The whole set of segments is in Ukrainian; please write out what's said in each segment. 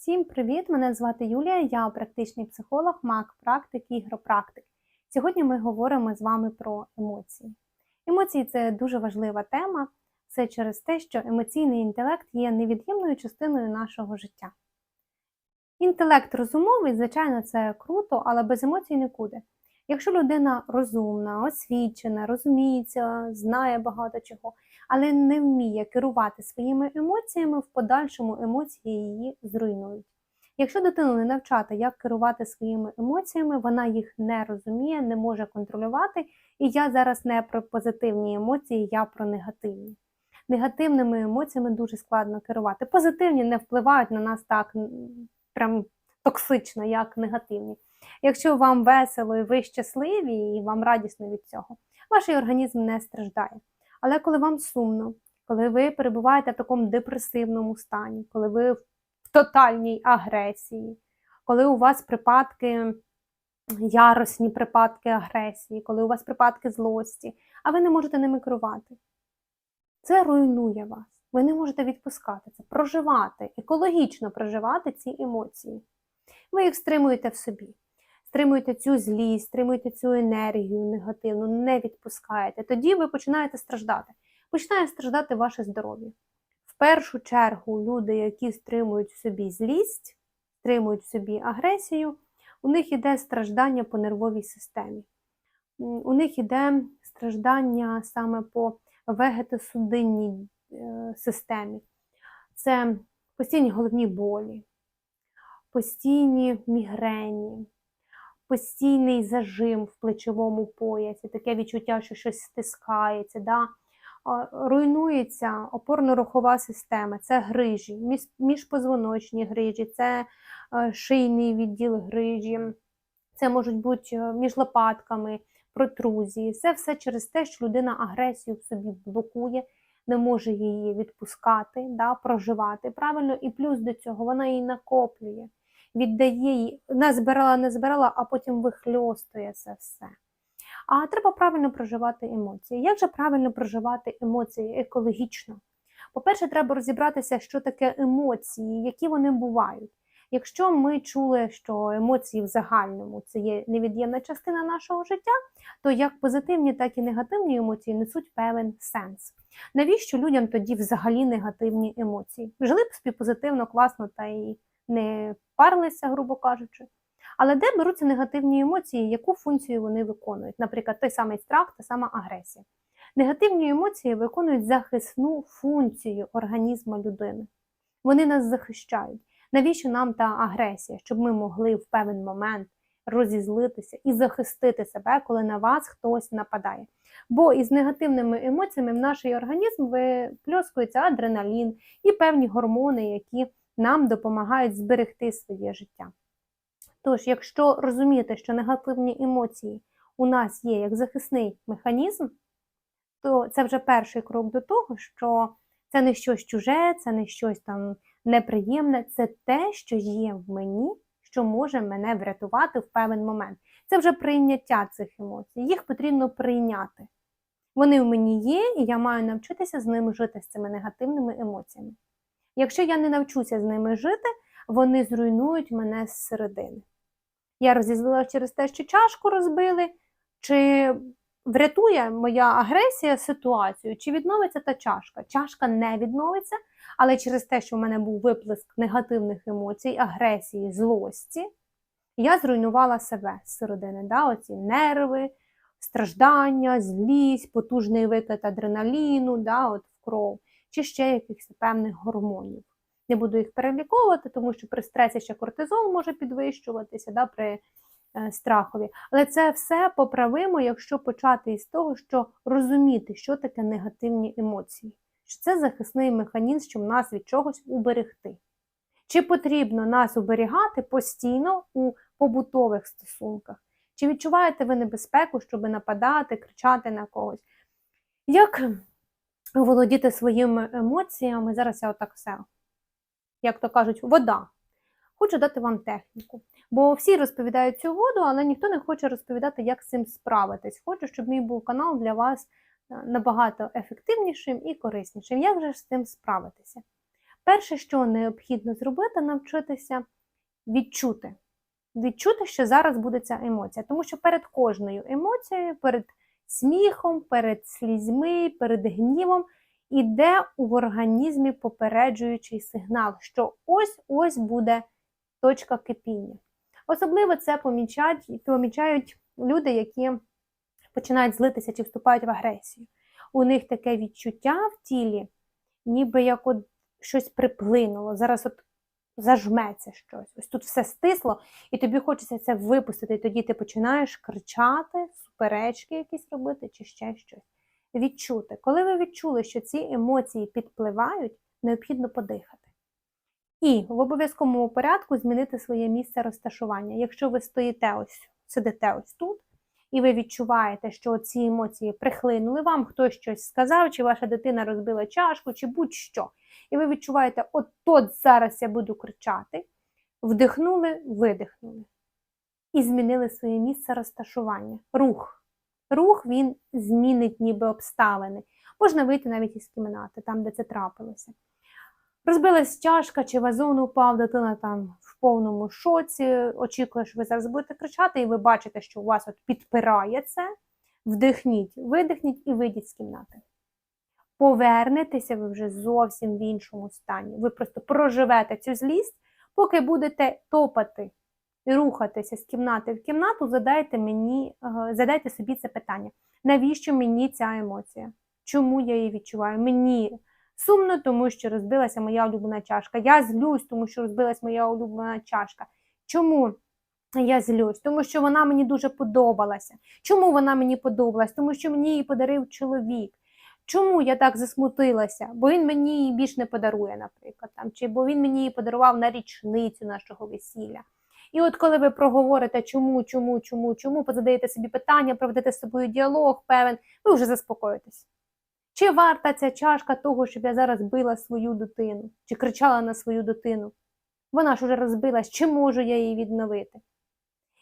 Всім привіт! Мене звати Юлія, я практичний психолог, маг, практик, ігропрактик. Сьогодні ми говоримо з вами про емоції. Емоції це дуже важлива тема. Це через те, що емоційний інтелект є невід'ємною частиною нашого життя. Інтелект розумовий, звичайно, це круто, але без емоцій нікуди. Якщо людина розумна, освічена, розуміється, знає багато чого, але не вміє керувати своїми емоціями, в подальшому емоції її зруйнують. Якщо дитину не навчати, як керувати своїми емоціями, вона їх не розуміє, не може контролювати. І я зараз не про позитивні емоції, я про негативні. Негативними емоціями дуже складно керувати. Позитивні не впливають на нас так прям токсично, як негативні. Якщо вам весело і ви щасливі, і вам радісно від цього, ваш організм не страждає. Але коли вам сумно, коли ви перебуваєте в такому депресивному стані, коли ви в тотальній агресії, коли у вас припадки, яросні припадки агресії, коли у вас припадки злості, а ви не можете ними керувати, це руйнує вас. Ви не можете відпускати це, проживати, екологічно проживати ці емоції. Ви їх стримуєте в собі. Стримуєте цю злість, стримуєте цю енергію негативну, не відпускаєте. Тоді ви починаєте страждати. Починає страждати ваше здоров'я. В першу чергу люди, які стримують в собі злість, стримують в собі агресію, у них іде страждання по нервовій системі. У них іде страждання саме по вегетосудинній системі. Це постійні головні болі, постійні мігрені, постійний зажим в плечовому поясі, таке відчуття, що щось стискається. Да? Руйнується опорно-рухова система, це грижі, міжпозвоночні грижі, це шийний відділ грижі, це можуть бути між лопатками, протрузії. Це все через те, що людина агресію в собі блокує, не може її відпускати, да, проживати правильно, і плюс до цього вона її накоплює віддає їй, не збирала, не збирала, а потім вихльостує це все. А треба правильно проживати емоції. Як же правильно проживати емоції екологічно? По-перше, треба розібратися, що таке емоції, які вони бувають. Якщо ми чули, що емоції в загальному це є невід'ємна частина нашого життя, то як позитивні, так і негативні емоції несуть певен сенс. Навіщо людям тоді взагалі негативні емоції? Жили б собі позитивно, класно та і не парилися, грубо кажучи. Але де беруться негативні емоції, яку функцію вони виконують? Наприклад, той самий страх, та сама агресія. Негативні емоції виконують захисну функцію організму людини. Вони нас захищають. Навіщо нам та агресія? Щоб ми могли в певний момент розізлитися і захистити себе, коли на вас хтось нападає. Бо із негативними емоціями в наш організм випльоскується адреналін і певні гормони, які нам допомагають зберегти своє життя. Тож, якщо розуміти, що негативні емоції у нас є як захисний механізм, то це вже перший крок до того, що це не щось чуже, це не щось там неприємне, це те, що є в мені, що може мене врятувати в певний момент. Це вже прийняття цих емоцій. Їх потрібно прийняти. Вони в мені є, і я маю навчитися з ними жити з цими негативними емоціями. Якщо я не навчуся з ними жити, вони зруйнують мене з середини. Я розізлила через те, що чашку розбили, чи врятує моя агресія ситуацію, чи відновиться та чашка. Чашка не відновиться, але через те, що в мене був виплеск негативних емоцій, агресії, злості, я зруйнувала себе з середини. Да? Оці нерви, страждання, злість, потужний викид адреналіну да? от в кров чи ще якихось певних гормонів. Не буду їх переліковувати, тому що при стресі ще кортизол може підвищуватися да, при е, страхові. Але це все поправимо, якщо почати із того, що розуміти, що таке негативні емоції, що це захисний механізм, щоб нас від чогось уберегти. Чи потрібно нас оберігати постійно у побутових стосунках? Чи відчуваєте ви небезпеку, щоб нападати, кричати на когось? Як володіти своїми емоціями. Зараз я отак все, як то кажуть, вода. Хочу дати вам техніку. Бо всі розповідають цю воду, але ніхто не хоче розповідати, як з цим справитись. Хочу, щоб мій був канал для вас е, набагато ефективнішим і кориснішим. Як же з цим справитися? Перше, що необхідно зробити, навчитися відчути. Відчути, що зараз буде ця емоція. Тому що перед кожною емоцією, перед сміхом, перед слізьми, перед гнівом іде у організмі попереджуючий сигнал, що ось-ось буде точка кипіння. Особливо це помічають, помічають люди, які починають злитися чи вступають в агресію. У них таке відчуття в тілі, ніби як от щось приплинуло. Зараз от зажметься щось. Ось тут все стисло, і тобі хочеться це випустити. І тоді ти починаєш кричати, суперечки якісь робити чи ще щось. Відчути. Коли ви відчули, що ці емоції підпливають, необхідно подихати. І в обов'язковому порядку змінити своє місце розташування. Якщо ви стоїте ось, сидите ось тут, і ви відчуваєте, що ці емоції прихлинули, вам хтось щось сказав, чи ваша дитина розбила чашку, чи будь-що. І ви відчуваєте, от тут зараз я буду кричати, вдихнули, видихнули. І змінили своє місце розташування. Рух. Рух він змінить ніби обставини. Можна вийти навіть із кімнати, там, де це трапилося. Розбилась чашка чи вазон упав, дитина там повному шоці, очікує, що ви зараз будете кричати, і ви бачите, що у вас от підпирає це. Вдихніть, видихніть і вийдіть з кімнати. Повернетеся ви вже зовсім в іншому стані. Ви просто проживете цю злість, поки будете топати і рухатися з кімнати в кімнату, задайте мені, е, задайте собі це питання. Навіщо мені ця емоція? Чому я її відчуваю? Мені сумно, тому що розбилася моя улюблена чашка. Я злюсь, тому що розбилася моя улюблена чашка. Чому? Я злюсь, тому що вона мені дуже подобалася. Чому вона мені подобалась? Тому що мені її подарив чоловік. Чому я так засмутилася? Бо він мені її більш не подарує, наприклад, там, чи бо він мені її подарував на річницю нашого весілля. І от коли ви проговорите, чому, чому, чому, чому, позадаєте собі питання, проведете з собою діалог, певен, ви вже заспокоїтесь. Чи варта ця чашка того, щоб я зараз била свою дитину, чи кричала на свою дитину? Вона ж уже розбилась, чи можу я її відновити?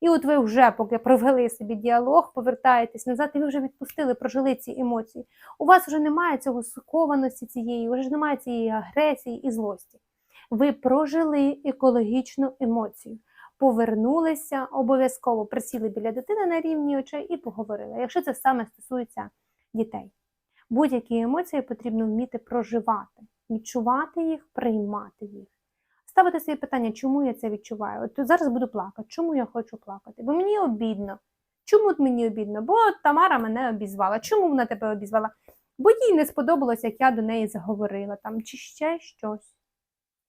І от ви вже, поки провели собі діалог, повертаєтесь назад, і ви вже відпустили, прожили ці емоції. У вас вже немає цього сукованості цієї, вже немає цієї агресії і злості. Ви прожили екологічну емоцію, повернулися, обов'язково присіли біля дитини на рівні очей і поговорили. Якщо це саме стосується дітей. Будь-які емоції потрібно вміти проживати, відчувати їх, приймати їх. Ставити собі питання, чому я це відчуваю? От зараз буду плакати, чому я хочу плакати? Бо мені обідно. Чому мені обідно? Бо Тамара мене обізвала. Чому вона тебе обізвала? Бо їй не сподобалось, як я до неї заговорила там, чи ще щось.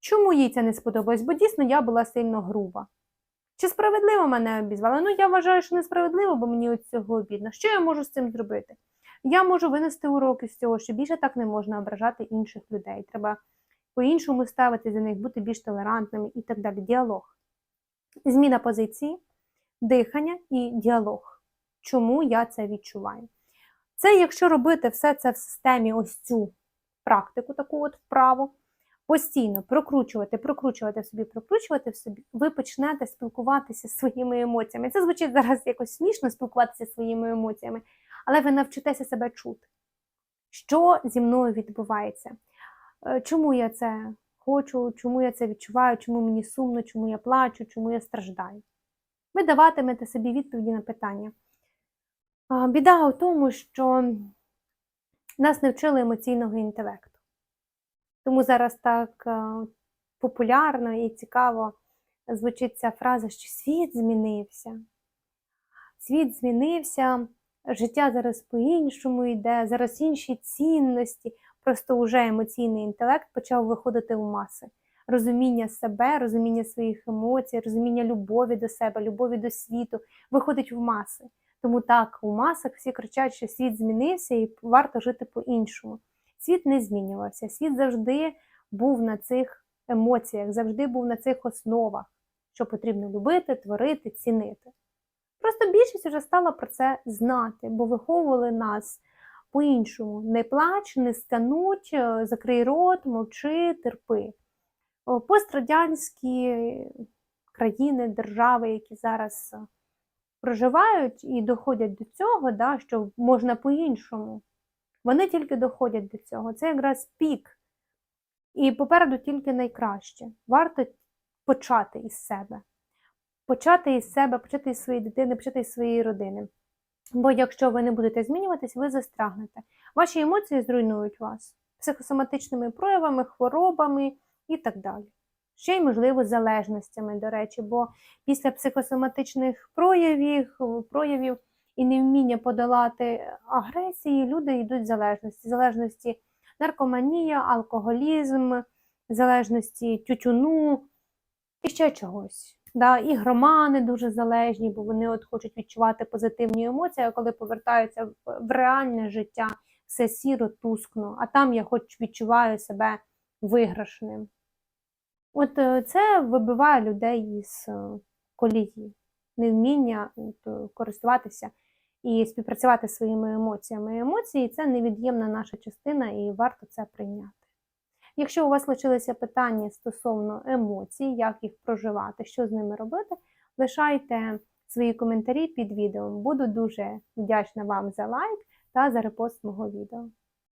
Чому їй це не сподобалось? Бо дійсно я була сильно груба. Чи справедливо мене обізвала? Ну, я вважаю, що несправедливо, бо мені від цього обідно. Що я можу з цим зробити? Я можу винести уроки з цього, що більше так не можна ображати інших людей. Треба по-іншому ставити за них, бути більш толерантними і так далі. Діалог. Зміна позиції, дихання і діалог. Чому я це відчуваю? Це, якщо робити все це в системі ось цю практику, таку от вправу, постійно прокручувати, прокручувати в собі, прокручувати в собі, ви почнете спілкуватися зі своїми емоціями. Це звучить зараз якось смішно спілкуватися зі своїми емоціями, але ви навчитеся себе чути. Що зі мною відбувається? Е, чому я це хочу, чому я це відчуваю, чому мені сумно, чому я плачу, чому я страждаю. Ви даватимете собі відповіді на питання. Біда у тому, що нас не вчили емоційного інтелекту. Тому зараз так е, популярно і цікаво звучить ця фраза, що світ змінився. Світ змінився, життя зараз по-іншому йде, зараз інші цінності. Просто вже емоційний інтелект почав виходити у маси. Розуміння себе, розуміння своїх емоцій, розуміння любові до себе, любові до світу виходить в маси. Тому так, у масах всі кричать, що світ змінився і варто жити по-іншому. Світ не змінювався, світ завжди був на цих емоціях, завжди був на цих основах, що потрібно любити, творити, цінити. Просто більшість вже стала про це знати, бо виховували нас по-іншому. Не плач, не стануть, е, закрий рот, мовчи, терпи. Пострадянські країни, держави, які зараз е, проживають і доходять до цього, да, що можна по-іншому. Вони тільки доходять до цього. Це якраз пік І попереду тільки найкраще. Варто почати із себе. Почати із себе, почати із своєї дитини, почати із своєї родини. Бо якщо ви не будете змінюватись, ви застрягнете. Ваші емоції зруйнують вас психосоматичними проявами, хворобами і так далі. Ще й, можливо, залежностями, до речі, бо після психосоматичних проявів, проявів і невміння подолати агресії, люди йдуть в залежності. Залежності наркоманія, алкоголізм, залежності тютюну і ще чогось. Да, і громани дуже залежні, бо вони от хочуть відчувати позитивні емоції, а коли повертаються в- реальне життя, все сіро, тускно, а там я хоч відчуваю себе виграшним. От е, це вибиває людей із е, колії, невміння е, користуватися і співпрацювати своїми емоціями. Емоції це невід'ємна наша частина, і варто це прийняти. Якщо у вас лишилися питання стосовно емоцій, як їх проживати, що з ними робити, лишайте свої коментарі під відео. Буду дуже вдячна вам за лайк та за репост мого відео.